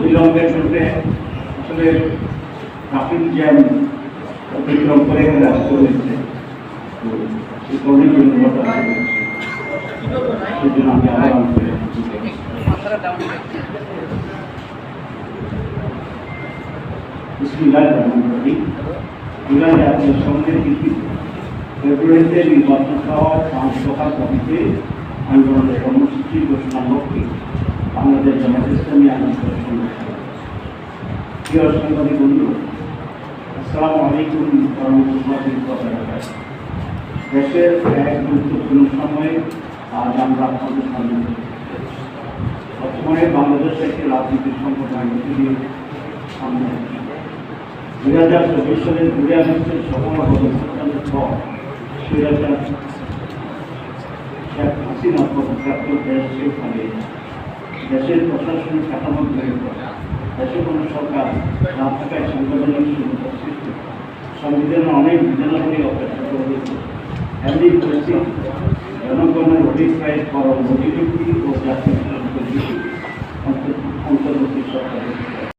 বিলম্বের সূত্রে আসলে traffic jam অতিক্রম করে রয়েছে জন্য আমি কর্মসূচি ঘোষণার লক্ষ্যে বাংলাদেশ জামাত আন্দোলন প্রিয় সাংবাদিক বন্ধু আসসালামু আলাইকুম রহমতুল্লাহি দেশের এক গুরুত্বপূর্ণ সময়ে আজ আমরা আপনাদের সামনে। বর্তমানে বাংলাদেশ একটি রাজনীতির সংকট আইনজীবী সামনে। দুই হাজার চব্বিশ সালের ঘুরে আগস্টের সফল গণভোটানের পর স্বৈরাচার শেখ হাসিনা পদপ্রাপ্ত দেশ সেখানে দেশের প্রশাসনিক কাঠামো তৈরি করে দেশে কোনো সরকার না থাকায় সাংবিধানিক সুবিধা সৃষ্টি। সংবিধানে অনেক বিধানাবলী অপেক্ষা করে ఢిల్లీ నుంచి జనగణన నోటిఫై ఫర్ నోటిఫికేషన్ ప్రాసెస్